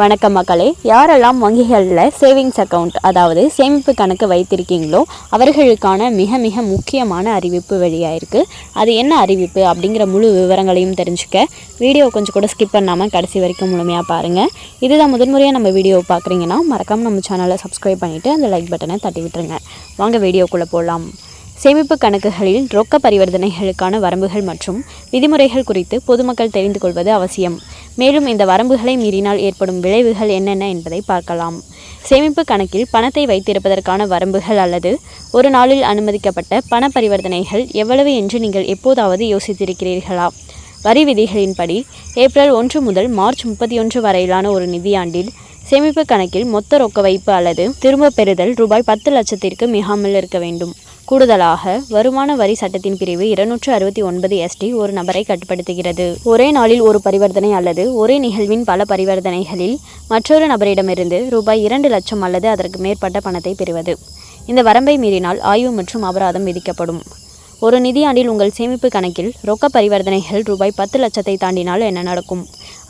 வணக்கம் மக்களே யாரெல்லாம் வங்கிகளில் சேவிங்ஸ் அக்கவுண்ட் அதாவது சேமிப்பு கணக்கு வைத்திருக்கீங்களோ அவர்களுக்கான மிக மிக முக்கியமான அறிவிப்பு வெளியாயிருக்கு அது என்ன அறிவிப்பு அப்படிங்கிற முழு விவரங்களையும் தெரிஞ்சுக்க வீடியோ கொஞ்சம் கூட ஸ்கிப் பண்ணாமல் கடைசி வரைக்கும் முழுமையாக பாருங்கள் இதுதான் முதன்முறையாக நம்ம வீடியோ பார்க்குறீங்கன்னா மறக்காமல் நம்ம சேனலை சப்ஸ்கிரைப் பண்ணிவிட்டு அந்த லைக் பட்டனை தட்டி விட்டுருங்க. வாங்க வீடியோக்குள்ளே போகலாம் சேமிப்பு கணக்குகளில் ரொக்க பரிவர்த்தனைகளுக்கான வரம்புகள் மற்றும் விதிமுறைகள் குறித்து பொதுமக்கள் தெரிந்து கொள்வது அவசியம். மேலும் இந்த வரம்புகளை மீறினால் ஏற்படும் விளைவுகள் என்னென்ன என்பதை பார்க்கலாம். சேமிப்பு கணக்கில் பணத்தை வைத்திருப்பதற்கான வரம்புகள் அல்லது ஒரு நாளில் அனுமதிக்கப்பட்ட பண பரிவர்த்தனைகள் எவ்வளவு என்று நீங்கள் எப்போதாவது யோசித்திருக்கிறீர்களா? வரி விதிகளின்படி ஏப்ரல் ஒன்று முதல் மார்ச் முப்பத்தி ஒன்று வரையிலான ஒரு நிதியாண்டில் சேமிப்பு கணக்கில் மொத்த ரொக்க வைப்பு அல்லது திரும்பப் பெறுதல் ரூபாய் பத்து லட்சத்திற்கு மிகாமல் இருக்க வேண்டும். கூடுதலாக வருமான வரி சட்டத்தின் பிரிவு இருநூற்று அறுபத்தி ஒன்பது எஸ்டி ஒரு நபரை கட்டுப்படுத்துகிறது. ஒரே நாளில் ஒரு பரிவர்த்தனை அல்லது ஒரே நிகழ்வின் பல பரிவர்த்தனைகளில் மற்றொரு நபரிடமிருந்து ரூபாய் இரண்டு லட்சம் அல்லது அதற்கு மேற்பட்ட பணத்தை பெறுவது. இந்த வரம்பை மீறினால் ஆய்வு மற்றும் அபராதம் விதிக்கப்படும். ஒரு நிதியாண்டில் உங்கள் சேமிப்பு கணக்கில் ரொக்க பரிவர்த்தனைகள் ரூபாய் பத்து லட்சத்தை தாண்டினால் என்ன நடக்கும்?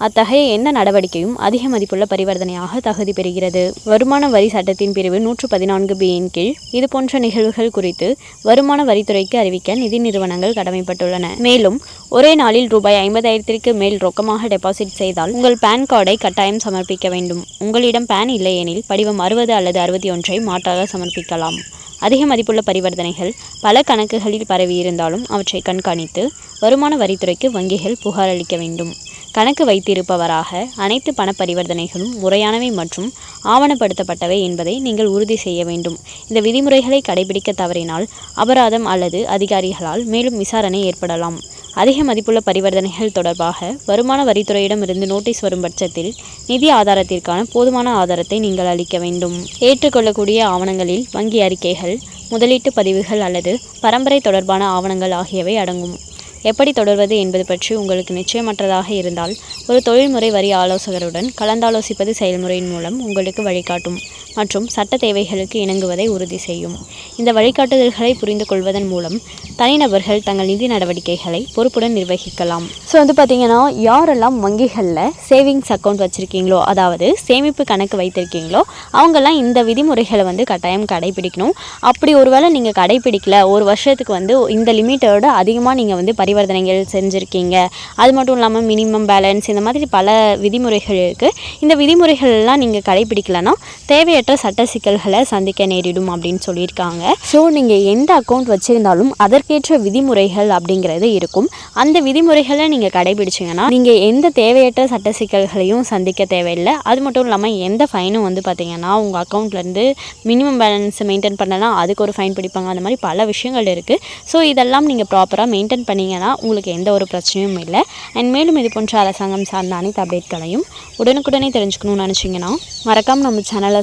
அத்தகைய எந்த நடவடிக்கையும் அதிக மதிப்புள்ள பரிவர்த்தனையாக தகுதி பெறுகிறது. வருமான வரி சட்டத்தின் பிரிவு நூற்று பதினான்கு பியின் கீழ் இதுபோன்ற நிகழ்வுகள் குறித்து வருமான வரித்துறைக்கு அறிவிக்க நிதி நிறுவனங்கள் கடமைப்பட்டுள்ளன. மேலும் ஒரே நாளில் ரூபாய் ஐம்பதாயிரத்திற்கு மேல் ரொக்கமாக டெபாசிட் செய்தால் உங்கள் பான் கார்டை கட்டாயம் சமர்ப்பிக்க வேண்டும். உங்களிடம் பான் இல்லையெனில் படிவம் அறுபது அல்லது அறுபத்தி ஒன்றை மாற்றாக சமர்ப்பிக்கலாம். அதிக மதிப்புள்ள பரிவர்த்தனைகள் பல கணக்குகளில் பரவியிருந்தாலும் அவற்றை கண்காணித்து வருமான வரித்துறைக்கு வங்கிகள் புகார் அளிக்க வேண்டும். கணக்கு வைத்திருப்பவராக அனைத்து பண பரிவர்த்தனைகளும் முறையானவை மற்றும் ஆவணப்படுத்தப்பட்டவை என்பதை நீங்கள் உறுதி செய்ய வேண்டும். இந்த விதிமுறைகளை கடைபிடிக்க தவறினால் அபராதம் அல்லது அதிகாரிகளால் மேலும் விசாரணை ஏற்படலாம். அதிக மதிப்புள்ள பரிவர்த்தனைகள் தொடர்பாக வருமான வரித்துறையிடமிருந்து நோட்டீஸ் வரும் பட்சத்தில் நிதி ஆதாரத்திற்கான போதுமான ஆதாரத்தை நீங்கள் அளிக்க வேண்டும். ஏற்றுக்கொள்ளக்கூடிய ஆவணங்களில் வங்கி அறிக்கைகள் முதலீட்டு பதிவுகள் அல்லது பரம்பரை தொடர்பான ஆவணங்கள் ஆகியவை அடங்கும். எப்படி தொடர்வது என்பது பற்றி உங்களுக்கு நிச்சயமற்றதாக இருந்தால் ஒரு தொழில்முறை வரி ஆலோசகருடன் கலந்தாலோசிப்பது செயல்முறையின் மூலம் உங்களுக்கு வழிகாட்டும். மற்றும் சட்ட தேவைகளுக்கு இணங்குவதை உறுதி செய்யும். இந்த வழிகாட்டுதல்களை புரிந்து கொள்வதன் மூலம் தனிநபர்கள் தங்கள் நிதி நடவடிக்கைகளை பொறுப்புடன் நிர்வகிக்கலாம். ஸோ வந்து பார்த்தீங்கன்னா யாரெல்லாம் வங்கிகளில் சேவிங்ஸ் அக்கௌண்ட் வச்சுருக்கீங்களோ அதாவது சேமிப்பு கணக்கு வைத்திருக்கீங்களோ அவங்கெல்லாம் இந்த விதிமுறைகளை வந்து கட்டாயம் கடைபிடிக்கணும். அப்படி ஒருவேளை நீங்கள் கடைபிடிக்கல ஒரு வருஷத்துக்கு வந்து இந்த லிமிட்டோட அதிகமாக நீங்கள் வந்து பரிவர்த்தனைகள் செஞ்சுருக்கீங்க. அது மட்டும் இல்லாமல் மினிமம் பேலன்ஸ் இந்த மாதிரி பல விதிமுறைகள் இருக்குது இந்த விதிமுறைகள் எல்லாம் நீங்கள் கடைபிடிக்கலன்னா தேவையற்ற சட்ட சிக்கல்களை சந்திக்க நேரிடும் அப்படின்னு சொல்லியிருக்காங்க. ஸோ நீங்கள் எந்த அக்கௌண்ட் வச்சுருந்தாலும் அதற்கேற்ற விதிமுறைகள் அப்படிங்கிறது இருக்கும். அந்த விதிமுறைகளை நீங்கள் கடைபிடிச்சிங்கன்னா நீங்கள் எந்த தேவையற்ற சட்ட சிக்கல்களையும் சந்திக்க தேவையில்லை. அது மட்டும் இல்லாமல் எந்த ஃபைனும் வந்து பார்த்தீங்கன்னா உங்கள் அக்கௌண்ட்லேருந்து மினிமம் பேலன்ஸ் மெயின்டைன் பண்ணலாம் அதுக்கு ஒரு ஃபைன் பிடிப்பாங்க. அந்த மாதிரி பல விஷயங்கள் இருக்குது ஸோ இதெல்லாம் நீங்கள் ப்ராப்பராக மெயின்டைன் பண்ணீங்கன்னா உங்களுக்கு எந்த ஒரு பிரச்சனையும் இல்லை. அண்ட் மேலும் இது போன்ற அரசாங்கம் சார்ந்த அனைத்து அப்டேட்களையும் உடனுக்குடனே தெரிஞ்சுக்கணும்னு நினச்சிங்கன்னா மறக்காமல் நம்ம சேனலை